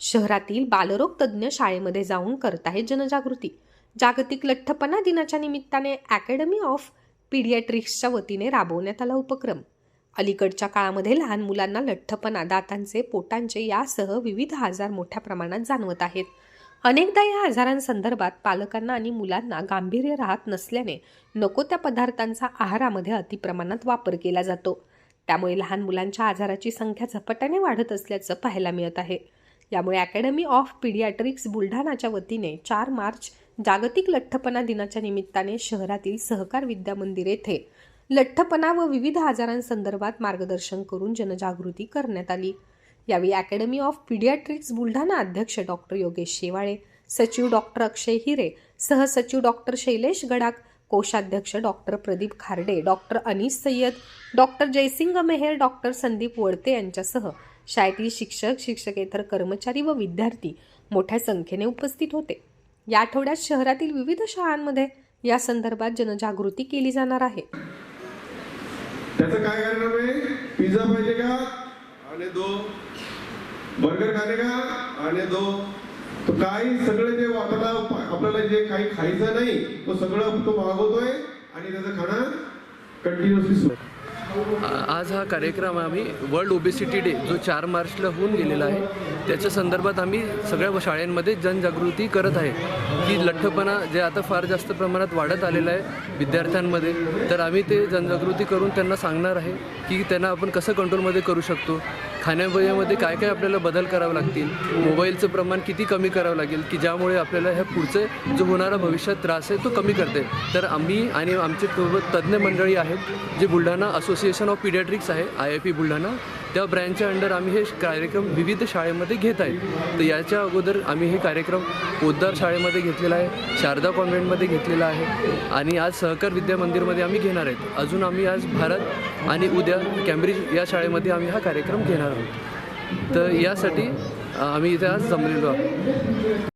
शहरातील बालरोग तज्ज्ञ शाळेमध्ये जाऊन करत आहेत जनजागृती. जागतिक लठ्ठपणा दिनाच्या निमित्ताने अकॅडमी ऑफ पीडियाट्रिक्सच्या वतीने राबवण्यात आला उपक्रम. अलीकडच्या काळामध्ये लहान मुलांना लठ्ठपणा दातांचे पोटांचे यासह विविध आजार मोठ्या प्रमाणात जाणवत आहेत. अनेकदा या आजारांसंदर्भात पालकांना आणि मुलांना गांभीर्य राहत नसल्याने नको त्या पदार्थांचा आहारामध्ये अतिप्रमाणात वापर केला जातो. त्यामुळे लहान मुलांच्या आजाराची संख्या झपाट्याने वाढत असल्याचं पाहायला मिळत आहे. यामुळे अकॅडमी ऑफ पीडियाट्रिक्स बुलढाणाच्या वतीने चार मार्च जागतिक लठ्ठपणा दिनाच्या निमित्ताने शहरातील सहकार विद्या मंदिर येथे लठ्ठपणा व विविध आजारांसंदर्भात मार्गदर्शन करून जनजागृती करण्यात आली. यावेळी अकॅडमी ऑफ पीडियाट्रिक्स बुलढाणा अध्यक्ष डॉक्टर योगेश शेवाळे सचिव डॉक्टर अक्षय हिरे सहसचिव डॉक्टर शैलेश गडाक कोषाध्यक्ष doctor Pradeep Kharde doctor Anis Sayyed doctor Jaysing Meher doctor Sandeep वळते यांच्यासह शाळेतील शिक्षक शिक्षकेतर कर्मचारी व विद्यार्थी मोठ्या संख्येने उपस्थित होते. या आठवड्यात शहरातील विविध शाळांमध्ये या संदर्भात जनजागृती केली जाणार आहे. त्याचं काय करणार आहे? पिझ्झा पाहिजे का? आणि दो. बर्गर खाणे का? आणि दो. तो काही सगळे जे वापरला आपल्याला जे काही खायचं नाही तो सगळं तो मागवतोय आणि त्याचं खाणं कंटिन्युअसली सुरू. आज हा कार्यक्रम आम्ही वर्ल्ड ओबेसिटी डे जो चार मार्चला होऊन गेलेला आहे त्याच्या संदर्भात आम्ही सगळ्या शाळांमध्ये जनजागृती करत आहे. की लठ्ठपणा जे आता फार जास्त प्रमाणात वाढत आलेलं आहे विद्यार्थ्यांमध्ये तर आम्ही ते जनजागृती करून त्यांना सांगणार आहे की त्यांना आपण कसं कंट्रोलमध्ये करू शकतो. खाण्यापिण्यामध्ये काय काय आपल्याला बदल करावे लागतील? मोबाईलचं प्रमाण किती कमी करावं लागेल? की ज्यामुळे आपल्याला ह्या पुढचे जो होणारा भविष्यात त्रास आहे तो कमी करते. तर आम्ही आणि आमचे तज्ज्ञ मंडळी आहेत जे बुलढाणा असोसिएशन ऑफ पिडियाट्रिक्स आहे आय आय पी बुलढाणा. त्या ब्रँचच्या अंडर आम्ही हे कार्यक्रम विविध शाळेमध्ये घेत आहेत. तर याच्या अगोदर आम्ही हे कार्यक्रम पोद्दार शाळेमध्ये घेतलेला आहे शारदा कॉन्व्हेंटमध्ये घेतलेला आहे आणि आज सहकार विद्या मंदिरमध्ये आम्ही घेणार आहेत. अजून आम्ही आज भारत आणि उद्या कॅम्ब्रिज या शाळेमध्ये आम्ही हा कार्यक्रम घेणार आहोत. तर यासाठी आम्ही इथे आज जमलेलो आहोत.